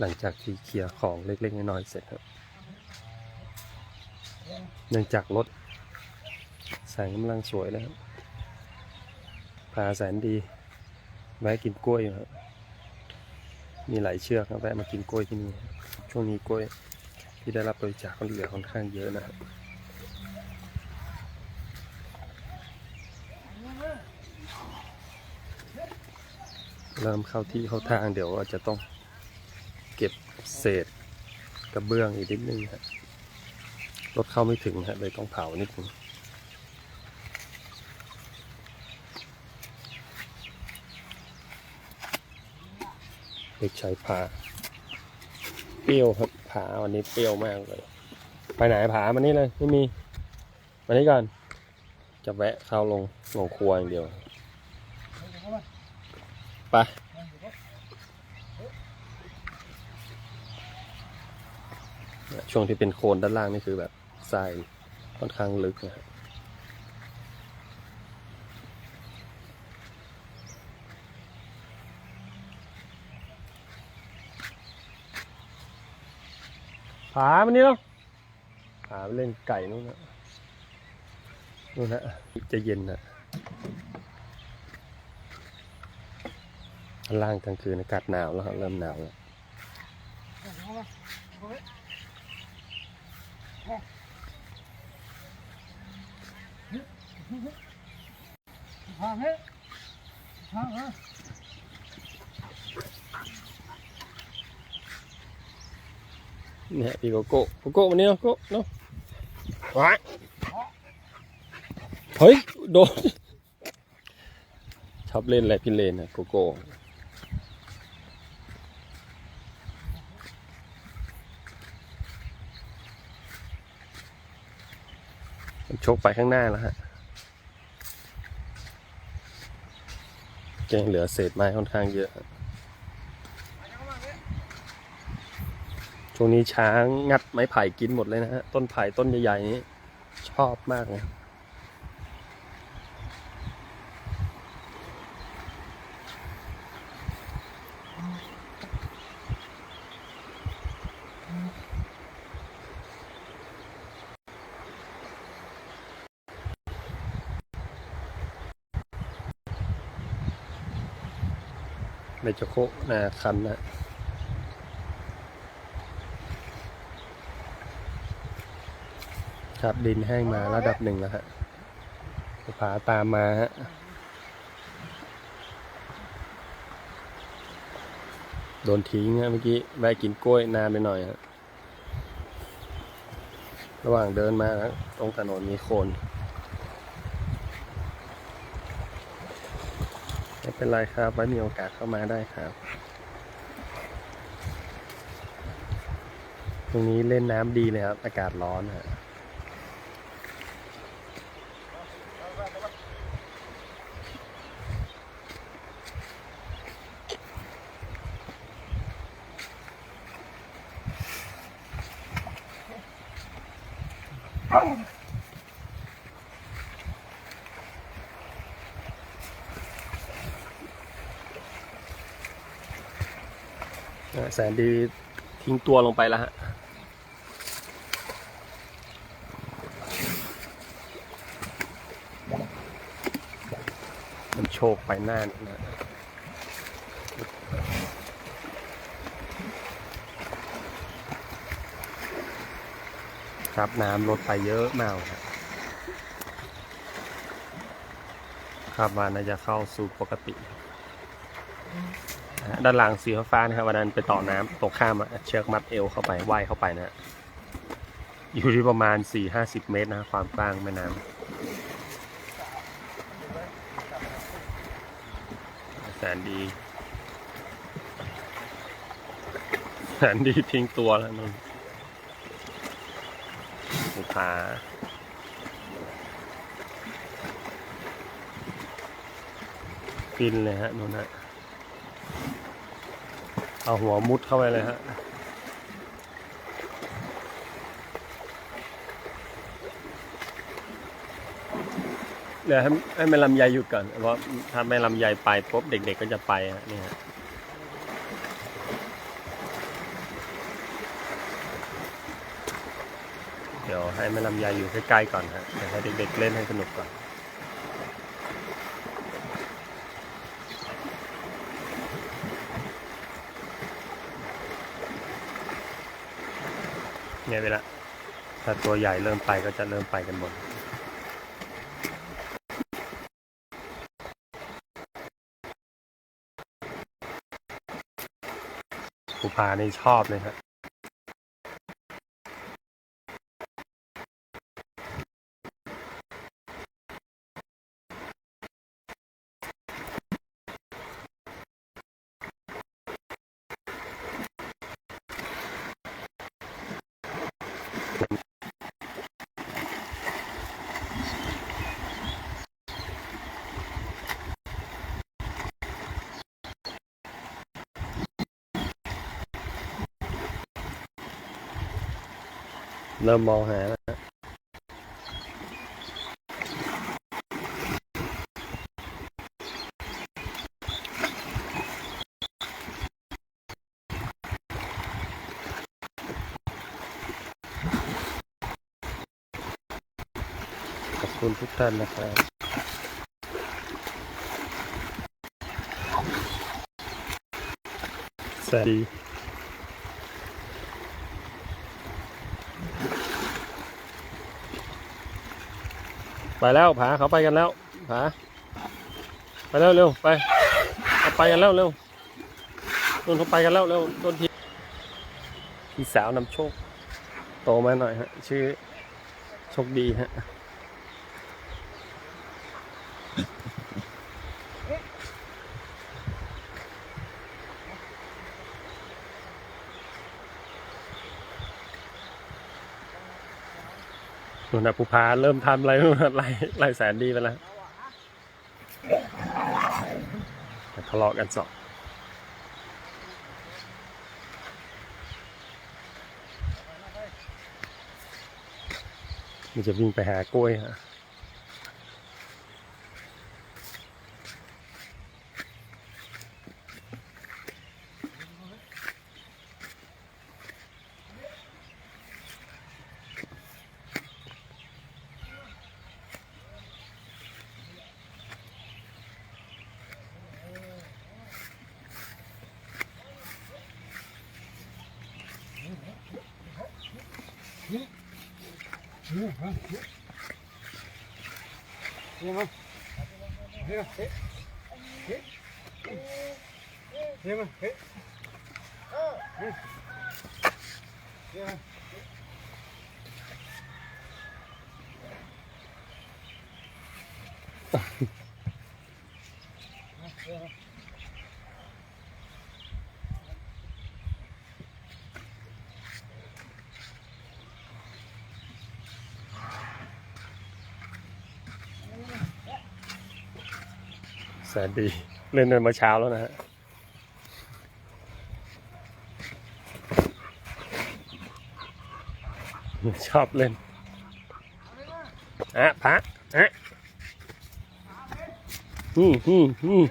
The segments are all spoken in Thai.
หลังจากที่เคลียร์ของเล็กๆน้อยๆเสร็จครับเนื่องจากรถแสงกำลังสวยแล้วครับพาแสนดีแวะกินกล้วยอยู่ครับมีหลายเชือกครับแวะมากินกล้วยที่นี่ช่วงนี้กล้วยที่ได้รับบริจาคก็เหลือค่อนข้างเยอะนะครับเริ่มเข้าที่เข้าทางเดี๋ยวอาจจะต้อง เก็บเศษกระเบื้องอีกนิดนึงครับรถเข้าไม่ถึงฮะเลยต้องเผานิดนึงเด็กชายผาเปรี้ยวครับผาวันนี้เปรี้ยวมากเลย ไปไหนผามานี่เลยไม่มีมานี่ก่อน จะแวะเข้าลงลงครัวอย่างเดียวไป ช่วงที่เป็นโคนด้านล่างนี่คือแบบทรายค่อนข้างลึกนะฮะผามันนี่แล้วผาไปเล่นไก่นู่นนะนู่นนะจะเย็นนะข้างล่างกลางคืนอากาศหนาวแล้วครับเริ่มหนาวแล้ว เนี่ยพี่โกโก้โกโก้วันนี้เนาะโก้เนาะว้าเฮ้ยโดนชอบเล่นอะไรพี่เลนนะโกโก้ชกไปข้างหน้าแล้วฮะ ยังเหลือเศษไม้ค่อนข้างเยอะ ช่วงนี้ช้างงัดไม้ไผ่กินหมดเลยนะฮะ ต้นไผ่ต้นใหญ่ๆนี้ชอบมากเลย เมจโคนาคันนะครับดินแห้งมาระดับหนึ่งแล้วฮะผาตามมาฮะโดนทิ้งฮะเมื่อกี้แวะกินกล้วยนานไปหน่อยฮะระหว่างเดินมาฮะตรงถนนมีโคน ไม่เป็นไรครับ ไว้มีโอกาสเข้ามาได้ครับ ตรงนี้เล่นน้ำดีเลยครับ อากาศร้อนฮะอ่ แสนดีทิ้งตัวลงไปแล้วฮะมันโชคไปหน้านะครับน้ำลดไปเยอะมากครับครับว่าน่าจะเข้าสู่ปกติ ด้านหลังสีฟ้านะครับวันนั้นไปต่อน้ำตรงข้ามเชือกมัดเอวเข้าไปว่ายเข้าไปนะฮะอยู่ที่ประมาณ 4-50 เมตรนะความกว้างแม่น้ำแสนดีแสนดีทิ้งตัวแล้วนนลูผาฟินเลยฮะนู่นฮะ เอาหัวมุดเข้าไปเลยฮะเดี๋ยวให้ให้แม่ลำไยหยุดก่อน เพราะถ้าแม่ลำไยไปปุ๊บเด็กๆก็จะไปฮะนี่ฮะเดี๋ยวให้แม่ลำไยอยู่ใกล้ๆก่อนฮะเดี๋ยวให้เด็กๆเล่นให้สนุกก่อน เนี่ยเวลาถ้าตัวใหญ่เริ่มไปก็จะเริ่มไปกันหมดภูพานี่ชอบเลยครับ เริ่มมองหาแล้วขอบคุณทุกท่านนะครับสวัสดี ไปแล้วผาเขาไปกันแล้วผาไปแล้วเร็วไปเขาไปกันแล้วเร็วโดนเขาไปกันแล้วเร็วต้นทีพี่สาวนำโชค โตมาหน่อยฮะ ชื่อโชคดีฮะ นุนภูพาเริ่มทำอะไรไล่ไล่แสนดีไปแล้วทะเลาะกันสองมันจะวิ่งไปหากล้วยฮะ Yeah. แสนดี เล่นกันมื่อเช้าแล้วนะฮะชอบเล่นอะพระอะอืมอืมอืม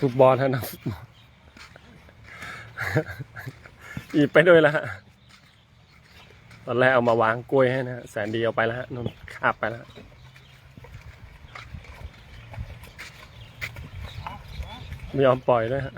ฟุตบอลฮะนะฟุตบอลอีไปด้วยล้วฮะตอนแรกเอามาวางกล้วยให้นะแสนดีเอาไปแล้วฮะนนคาบไปแล้วฮะ ไม่ยอมปล่อยด้วยฮะ